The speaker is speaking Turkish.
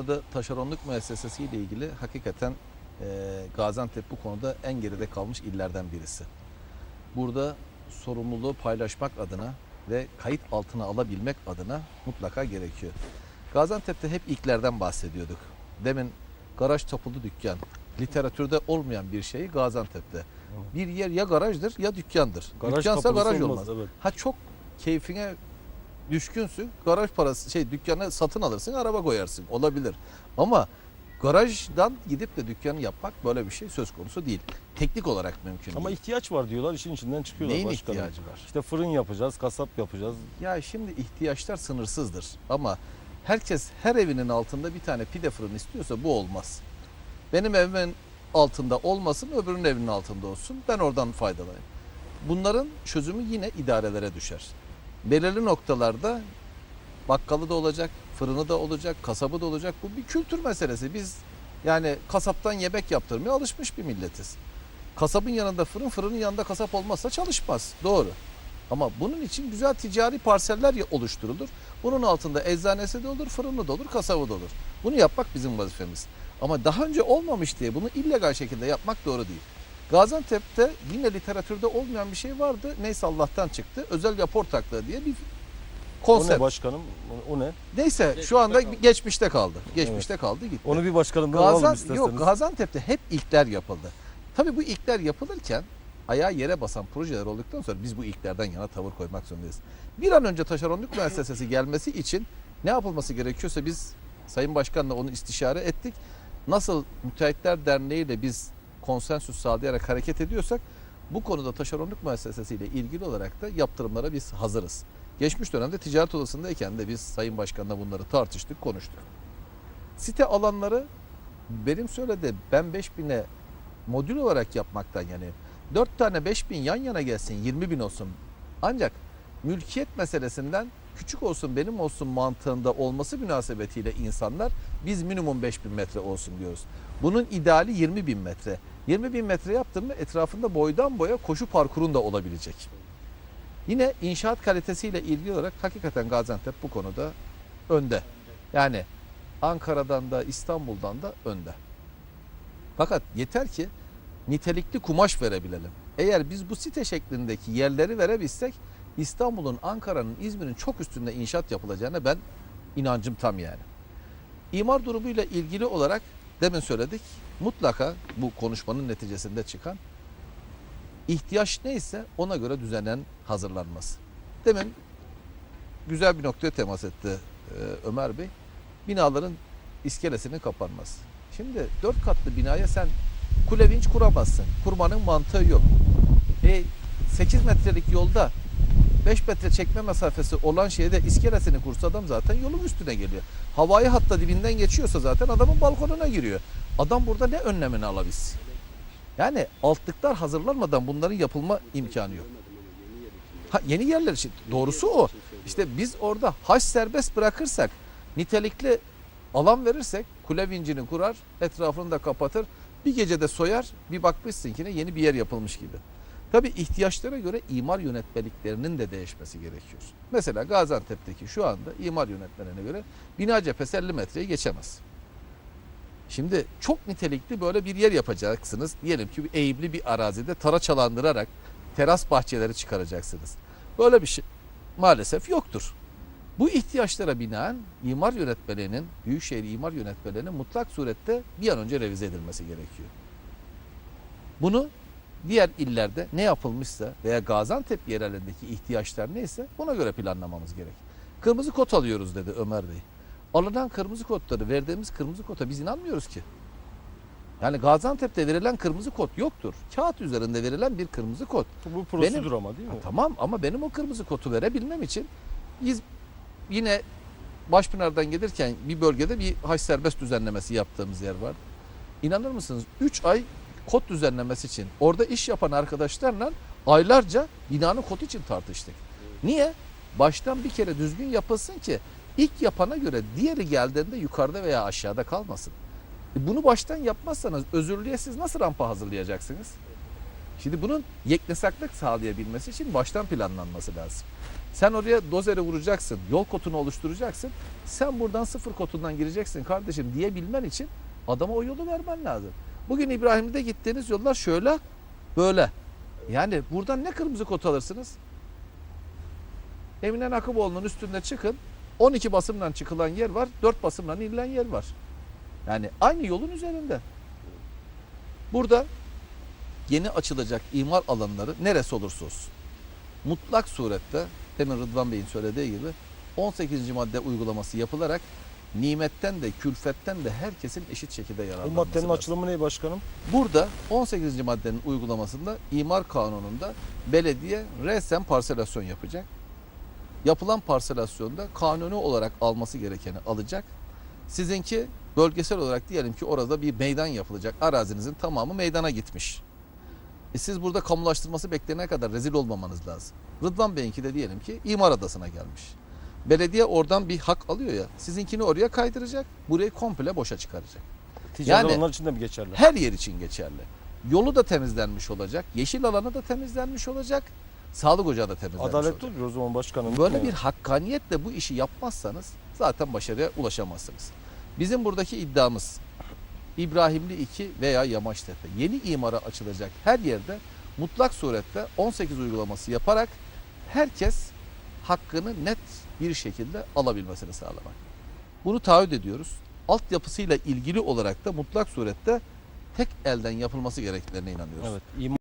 Burada taşeronluk müessesesiyle ilgili hakikaten e, Gaziantep bu konuda en geride kalmış illerden birisi. Burada sorumluluğu paylaşmak adına ve kayıt altına alabilmek adına mutlaka gerekiyor. Gaziantep'te hep ilklerden bahsediyorduk. Demin garaj tapulu dükkan. Literatürde olmayan bir şeyi Gaziantep'te. Bir yer ya garajdır ya dükkandır. Garaj Dükkansa garaj olmaz, olmaz. evet. Ha çok keyfine düşkünsün. Garaj parası şey dükkanı satın alırsın, araba koyarsın. Olabilir. Ama garajdan gidip de dükkanı yapmak böyle bir şey söz konusu değil. Teknik olarak mümkün Ama değil. ihtiyaç var diyorlar işin içinden çıkıyorlar Neyin başkanım. ihtiyacı var? İşte fırın yapacağız, kasap yapacağız. Ya şimdi ihtiyaçlar sınırsızdır. Ama herkes her evinin altında bir tane pide fırını istiyorsa bu olmaz. Benim evimin altında olmasın, öbürünün evinin altında olsun. Ben oradan faydalanayım. Bunların çözümü yine idarelere düşer. Belirli noktalarda bakkalı da olacak, fırını da olacak, kasabı da olacak. Bu bir kültür meselesi. Biz yani kasaptan yemek yaptırmaya alışmış bir milletiz. Kasabın yanında fırın, fırının yanında kasap olmazsa çalışmaz. Doğru. Ama bunun için güzel ticari parseller oluşturulur. Bunun altında eczanesi de olur, fırını da olur, kasabı da olur. Bunu yapmak bizim vazifemiz. Ama daha önce olmamış diye bunu illegal şekilde yapmak doğru değil. Gaziantep'te yine literatürde olmayan bir şey vardı. Neyse Allah'tan çıktı. Özel yap ortaklığı diye bir O konsept. ne başkanım? O- O ne? Neyse şu anda geçmişte kaldı. Geçmişte kaldı gitti. Onu bir başkanımdan alalım Gazan, isterseniz. yok Gaziantep'te hep ilkler yapıldı. Tabii bu ilkler yapılırken ayağa yere basan projeler olduktan sonra biz bu ilklerden yana tavır koymak zorundayız. Bir an önce taşeronluk müessesesi gelmesi için ne yapılması gerekiyorsa biz Sayın Başkan'la onu istişare ettik. Nasıl Müteahhitler Derneği ile biz konsensüs sağlayarak hareket ediyorsak bu konuda taşeronluk müessesesiyle ilgili olarak da yaptırımlara biz hazırız. Geçmiş dönemde ticaret odasındayken de biz Sayın Başkan'la bunları tartıştık, konuştuk. Site alanları benim söyledi ben 5000'e modül olarak yapmaktan yani 4 tane 5000 yan yana gelsin 20 bin olsun. Ancak mülkiyet meselesinden küçük olsun benim olsun mantığında olması münasebetiyle insanlar biz minimum 5000 metre olsun diyoruz. Bunun ideali 20 bin metre. 20 bin metre yaptın mı etrafında boydan boya koşu parkurun da olabilecek. Yine inşaat kalitesiyle ilgili olarak hakikaten Gaziantep bu konuda önde. Yani Ankara'dan da İstanbul'dan da önde. Fakat yeter ki nitelikli kumaş verebilelim. Eğer biz bu site şeklindeki yerleri verebilsek İstanbul'un, Ankara'nın, İzmir'in çok üstünde inşaat yapılacağına ben inancım tam yani. İmar durumuyla ilgili olarak demin söyledik mutlaka bu konuşmanın neticesinde çıkan ihtiyaç neyse ona göre düzenen hazırlanması. Demin güzel bir noktaya temas etti e, Ömer Bey. Binaların iskelesinin kapanması. Şimdi dört katlı binaya sen kule vinç kuramazsın. Kurmanın mantığı yok. E, 8 metrelik yolda 5 metre çekme mesafesi olan şeyde iskelesini kursa adam zaten yolun üstüne geliyor. Havai hatta dibinden geçiyorsa zaten adamın balkonuna giriyor. Adam burada ne önlemini alabilsin? Yani altlıklar hazırlanmadan bunların yapılma imkanı yok. Ha, yeni yerler için doğrusu o. İşte biz orada haş serbest bırakırsak, nitelikli alan verirsek kule vincini kurar, etrafını da kapatır. Bir gecede soyar, bir bakmışsın ki yeni bir yer yapılmış gibi. Tabii ihtiyaçlara göre imar yönetmeliklerinin de değişmesi gerekiyor. Mesela Gaziantep'teki şu anda imar yönetmenine göre bina cephesi 50 metreyi geçemez. Şimdi çok nitelikli böyle bir yer yapacaksınız. Diyelim ki bir eğimli bir arazide taraçalandırarak teras bahçeleri çıkaracaksınız. Böyle bir şey maalesef yoktur. Bu ihtiyaçlara binaen imar yönetmeliğinin, Büyükşehir imar yönetmeliğinin mutlak surette bir an önce revize edilmesi gerekiyor. Bunu diğer illerde ne yapılmışsa veya Gaziantep yerelindeki ihtiyaçlar neyse buna göre planlamamız gerek. Kırmızı kod alıyoruz dedi Ömer Bey. Alınan kırmızı kodları, verdiğimiz kırmızı koda biz inanmıyoruz ki. Yani Gaziantep'te verilen kırmızı kod yoktur. Kağıt üzerinde verilen bir kırmızı kod. Bu prosedür ama değil mi? Ha, tamam ama benim o kırmızı kodu verebilmem için biz yine Başpınar'dan gelirken bir bölgede bir haç serbest düzenlemesi yaptığımız yer var. İnanır mısınız 3 ay kod düzenlemesi için orada iş yapan arkadaşlarla aylarca binanın kodu için tartıştık. Niye? Baştan bir kere düzgün yapılsın ki ilk yapana göre diğeri geldiğinde yukarıda veya aşağıda kalmasın. E bunu baştan yapmazsanız özürlüğe siz nasıl rampa hazırlayacaksınız? Şimdi bunun yeknesaklık sağlayabilmesi için baştan planlanması lazım. Sen oraya dozeri vuracaksın, yol kotunu oluşturacaksın. Sen buradan sıfır kotundan gireceksin kardeşim diyebilmen için adama o yolu vermen lazım. Bugün İbrahim'de gittiğiniz yollar şöyle, böyle. Yani buradan ne kırmızı kod alırsınız? Emine Nakıboğlu'nun üstünde çıkın. 12 basımdan çıkılan yer var, 4 basımdan inilen yer var. Yani aynı yolun üzerinde. Burada yeni açılacak imar alanları neresi olursa olsun. Mutlak surette demin Rıdvan Bey'in söylediği gibi 18. madde uygulaması yapılarak nimetten de külfetten de herkesin eşit şekilde Bu yararlanması maddenin lazım. açılımı ne başkanım? Burada 18. maddenin uygulamasında imar kanununda belediye resen parselasyon yapacak. Yapılan parselasyonda kanuni olarak alması gerekeni alacak. Sizinki bölgesel olarak diyelim ki orada bir meydan yapılacak. Arazinizin tamamı meydana gitmiş. E siz burada kamulaştırması beklenen kadar rezil olmamanız lazım. Rıdvan Bey'inki de diyelim ki imar adasına gelmiş. Belediye oradan bir hak alıyor ya. Sizinkini oraya kaydıracak. Burayı komple boşa çıkaracak. Ticari Yani- onlar için de mi geçerli? Her yer için geçerli. Yolu da temizlenmiş olacak. Yeşil alanı da temizlenmiş olacak. Sağlık ocağı da temizlenmiş Adaletli olacak. olur o zaman başkanım. Böyle bir hakkaniyetle bu işi yapmazsanız zaten başarıya ulaşamazsınız. Bizim buradaki iddiamız İbrahimli 2 veya Yamaçtepe yeni imara açılacak her yerde mutlak surette 18 uygulaması yaparak herkes hakkını net bir şekilde alabilmesini sağlamak. Bunu taahhüt ediyoruz. Altyapısıyla ilgili olarak da mutlak surette tek elden yapılması gerektiğine inanıyoruz. Evet.